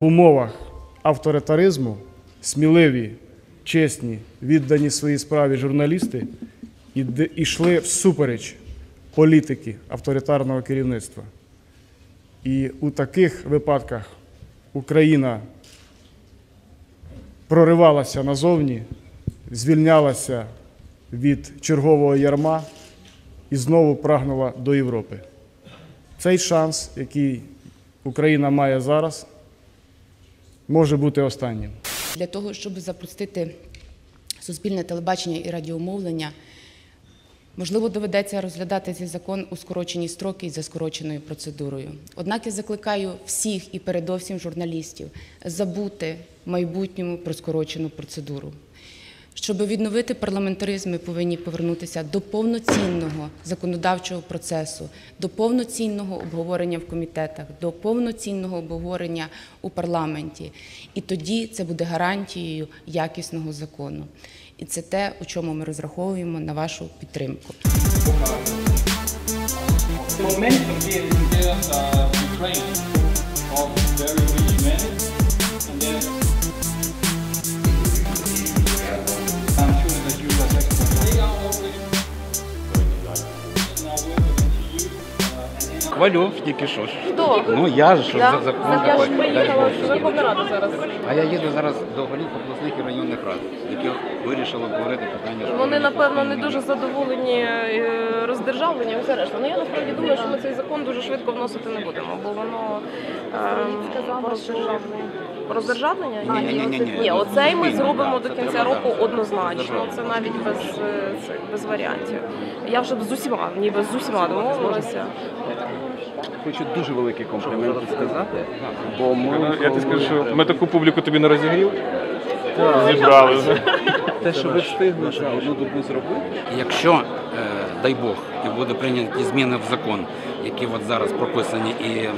В умовах авторитаризму сміливі, чесні, віддані своїй справі журналісти йшли всупереч політики авторитарного керівництва. І у таких випадках Україна проривалася назовні, звільнялася від чергового ярма і знову прагнула до Європи. Цей шанс, який Україна має зараз, може бути останнім. Для того, щоб запустити суспільне телебачення і радіомовлення, можливо, доведеться розглядати цей закон у скорочені строки і за скороченою процедурою. Однак я закликаю всіх і передовсім журналістів забути в майбутньому про скорочену процедуру. Щоб відновити парламентаризм, ми повинні повернутися до повноцінного законодавчого процесу, до повноцінного обговорення в комітетах, до повноцінного обговорення у парламенті. І тоді це буде гарантією якісного закону. І це те, у чому ми розраховуємо на вашу підтримку. uh, Ukraine of very rich men, and then Хвалю тільки що ж. Хто? Ну я ж, щоб Да? за закон Я ж з Бог. Верховної Ради зараз. А я їду зараз до голів обласних і районних рад, які вирішили обговорити питання. Вони, напевно, не дуже задоволені е, роздержавленням і все решта. Ну я насправді думаю, що ми цей закон дуже швидко вносити не будемо, бо воно ем, роздержавлення. Роздержавлення? Ні, ні, ні, ні, ні. Ні, оцей ми зробимо до кінця року однозначно. Це навіть без, е, цих, без варіантів. Я вже з усіма, ніби з усіма домовилася. Хочу дуже великий комплімент сказати, бо ми Я тобі скажу, що ми таку публіку тобі не розігрів. Зібрали вже. те, що ви встигли за одну добу зробити, Якщо, е, дай Бог, і буде прийняті зміни в закон, які от зараз прописані, і е,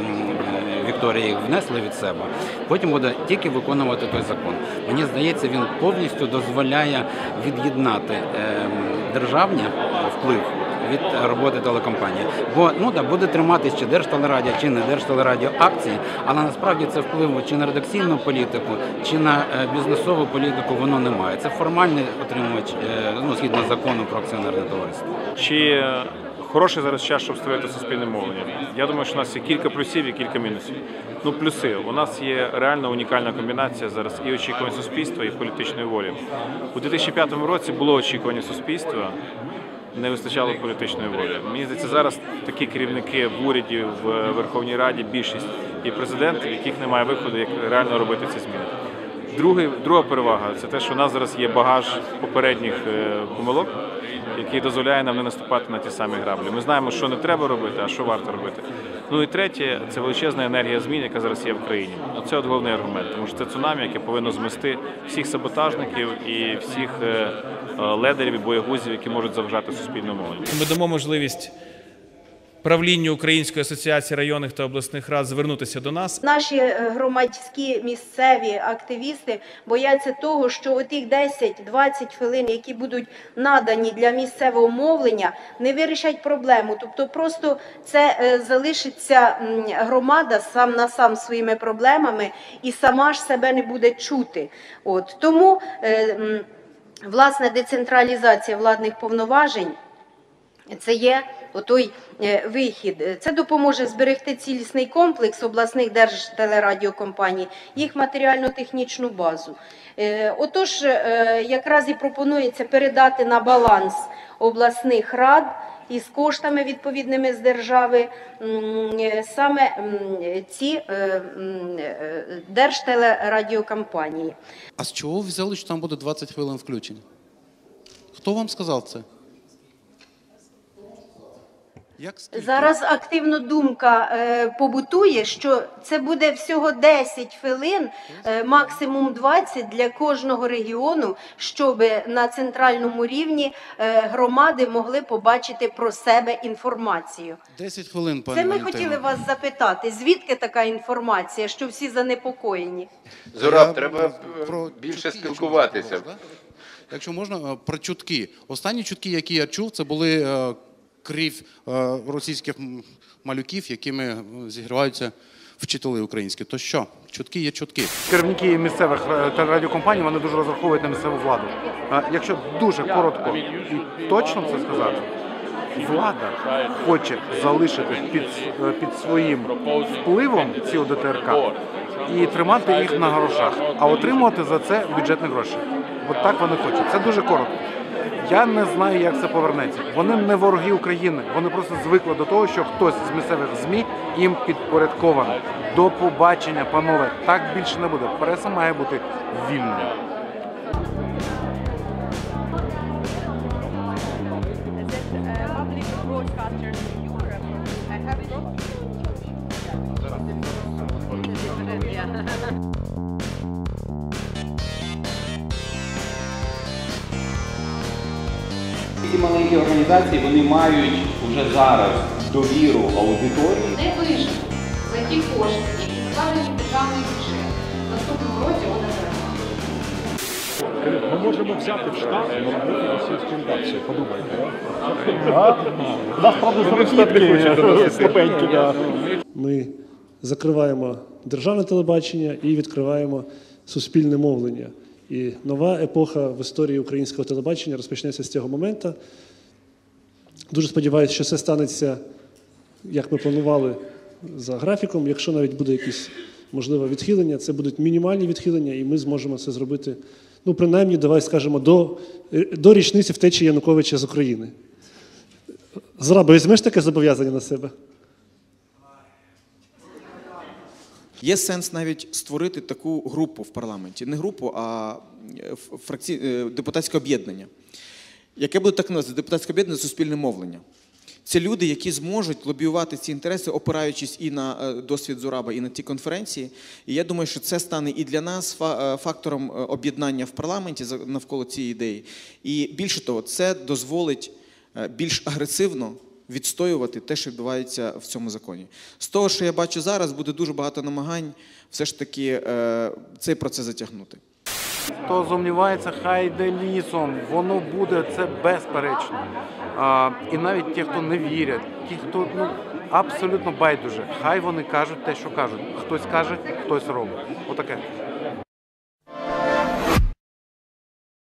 Вікторія їх внесли від себе, потім буде тільки виконувати той закон. Мені здається, він повністю дозволяє від'єднати е, державні вплив. Від роботи телекомпанії, бо ну да буде триматись чи держтелерадіо, чи не держтелерадіо акції, але насправді це впливу чи на редакційну політику, чи на е, бізнесову політику воно не має. Це формальний отримувач, е, ну згідно закону про акціонерне товариство. Чи е, хороший зараз час, щоб створити суспільне мовлення? Я думаю, що у нас є кілька плюсів і кілька мінусів. Ну, плюси. У нас є реально унікальна комбінація зараз і очікувань суспільства, і політичної волі. У 2005 році було очікування суспільства. Не вистачало політичної волі. Мені здається, зараз такі керівники в уряді, в Верховній Раді, більшість і президент, в яких немає виходу, як реально робити ці зміни. Другий, друга перевага це те, що у нас зараз є багаж попередніх е, помилок, який дозволяє нам не наступати на ті самі граблі. Ми знаємо, що не треба робити, а що варто робити. Ну і третє, це величезна енергія змін, яка зараз є в країні. Це от головний аргумент, тому що це цунамі, яке повинно змести всіх саботажників і всіх е, е, ледерів і боягузів, які можуть заважати суспільному. Ми дамо можливість правлінню Української асоціації районних та обласних рад звернутися до нас. Наші е, громадські місцеві активісти бояться того, що отих 10-20 хвилин, які будуть надані для місцевого мовлення, не вирішать проблему. Тобто, просто це е, залишиться громада сам на сам своїми проблемами і сама ж себе не буде чути. От тому е, власне децентралізація владних повноважень. Це є отой е, вихід. Це допоможе зберегти цілісний комплекс обласних держтелерадіокомпаній, їх матеріально-технічну базу. Е, Отож, е, якраз і пропонується передати на баланс обласних рад із коштами відповідними з держави саме ці держтелерадіокомпанії. А з чого взяли, що там буде 20 хвилин включень? Хто вам сказав це? Як скільки? Зараз активно думка е, побутує, що це буде всього 10 хвилин, е, максимум 20 для кожного регіону, щоб на центральному рівні е, громади могли побачити про себе інформацію. 10 хвилин, пане Це ми Валентино. хотіли вас запитати, звідки така інформація, що всі занепокоєні? Зураб, Я треба про е, більше чутки, якщо спілкуватися. можна. Якщо можна, е, про чутки. Останні чутки, які я чув, це були е, крів е, російських малюків, якими е, зігріваються вчителі українські, то що? Чутки є чутки. Керівники місцевих е, телерадіокомпаній вони дуже розраховують на місцеву владу. Якщо дуже коротко і точно це сказати, влада хоче залишити під, під своїм впливом ці ОДТРК і тримати їх на грошах, а отримувати за це бюджетні гроші. От так вони хочуть. Це дуже коротко. Я не знаю, як це повернеться. Вони не вороги України. Вони просто звикли до того, що хтось з місцевих ЗМІ їм підпорядкований. До побачення, панове. Так більше не буде. Преса має бути вільною. Ці маленькі організації вони мають вже зараз довіру аудиторії. не виживуть за ті кошти, які закладені в державний бюджет. В наступному році вони переможуть. Ми можемо взяти в штат на роботу російську редакцію. Подумайте. Нас правда слабенькі, да. Ми закриваємо державне телебачення і відкриваємо суспільне мовлення. І нова епоха в історії українського телебачення розпочнеться з цього моменту. Дуже сподіваюся, що це станеться, як ми планували за графіком. Якщо навіть буде якісь можливе відхилення, це будуть мінімальні відхилення, і ми зможемо це зробити. Ну, принаймні, давай скажемо, до, до річниці втечі Януковича з України. Зраба, візьмеш таке зобов'язання на себе? Є сенс навіть створити таку групу в парламенті. Не групу, а е, фракці... е, депутатське об'єднання, яке буде так називати депутатське об'єднання суспільне мовлення. Це люди, які зможуть лобіювати ці інтереси, опираючись і на е, досвід Зураба, і на ті конференції. І я думаю, що це стане і для нас фактором об'єднання в парламенті навколо цієї ідеї. І більше того, це дозволить більш агресивно відстоювати те, що відбувається в цьому законі. З того, що я бачу зараз, буде дуже багато намагань все ж таки е, цей процес затягнути. Хто сумнівається, хай йде лісом. Воно буде це безперечно. А, і навіть ті, хто не вірять, ті, хто ну абсолютно байдуже, хай вони кажуть те, що кажуть. Хтось каже, хтось робить. Отаке.